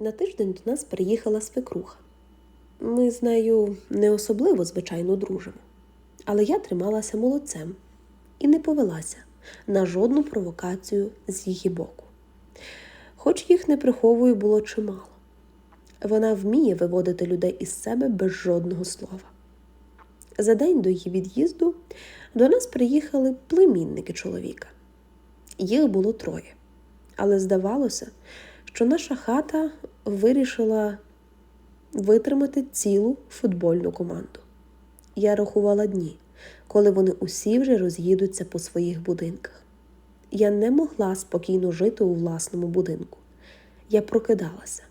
На тиждень до нас приїхала свекруха. Ми з нею не особливо, звичайно, дружимо. Але я трималася молодцем і не повелася на жодну провокацію з її боку. Хоч їх не приховую було чимало. Вона вміє виводити людей із себе без жодного слова. За день до її від'їзду до нас приїхали племінники чоловіка. Їх було троє, але здавалося, що наша хата вирішила витримати цілу футбольну команду. Я рахувала дні, коли вони усі вже роз'їдуться по своїх будинках. Я не могла спокійно жити у власному будинку. Я прокидалася.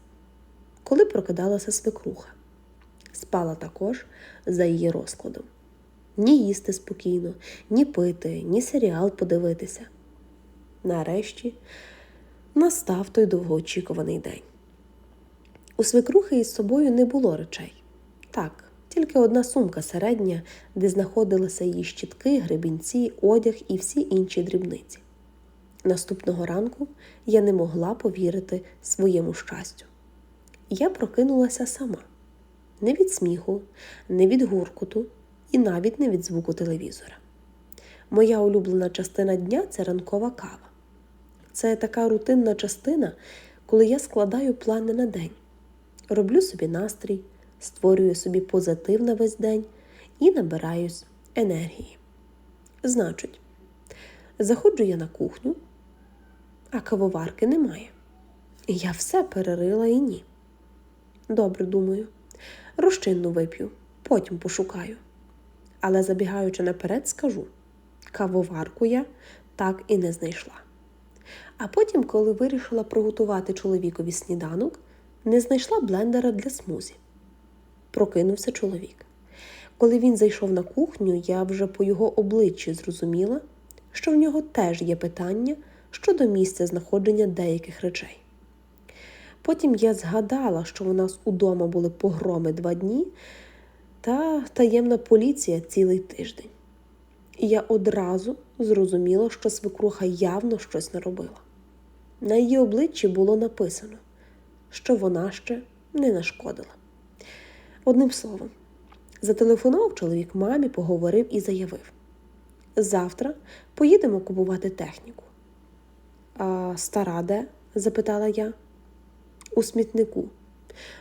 Коли прокидалася свекруха, спала також за її розкладом. Ні їсти спокійно, ні пити, ні серіал подивитися. Нарешті настав той довгоочікуваний день. У свекрухи із собою не було речей. Так, тільки одна сумка середня, де знаходилися її щітки, гребінці, одяг і всі інші дрібниці. Наступного ранку я не могла повірити своєму щастю. Я прокинулася сама не від сміху, не від гуркоту і навіть не від звуку телевізора. Моя улюблена частина дня це ранкова кава. Це така рутинна частина, коли я складаю плани на день, роблю собі настрій, створюю собі позитив на весь день і набираюсь енергії. Значить, заходжу я на кухню, а кавоварки немає. Я все перерила і ні. Добре, думаю, розчинну вип'ю, потім пошукаю. Але забігаючи наперед, скажу кавоварку я так і не знайшла. А потім, коли вирішила приготувати чоловікові сніданок, не знайшла блендера для смузі. Прокинувся чоловік. Коли він зайшов на кухню, я вже по його обличчі зрозуміла, що в нього теж є питання щодо місця знаходження деяких речей. Потім я згадала, що у нас удома були погроми два дні та таємна поліція цілий тиждень. І я одразу зрозуміла, що свекруха явно щось наробила. На її обличчі було написано, що вона ще не нашкодила. Одним словом, зателефонував чоловік мамі, поговорив і заявив: завтра поїдемо купувати техніку. А стара де? запитала я. У смітнику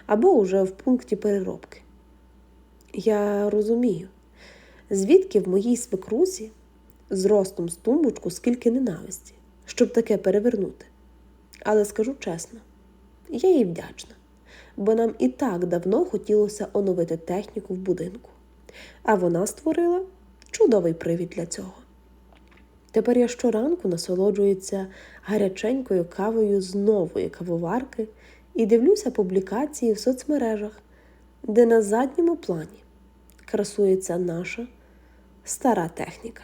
або уже в пункті переробки. Я розумію, звідки в моїй свекрусі з ростом з тумбочку скільки ненависті, щоб таке перевернути. Але скажу чесно, я їй вдячна, бо нам і так давно хотілося оновити техніку в будинку, а вона створила чудовий привід для цього. Тепер я щоранку насолоджуюся гаряченькою кавою з нової кавоварки і дивлюся публікації в соцмережах, де на задньому плані красується наша стара техніка.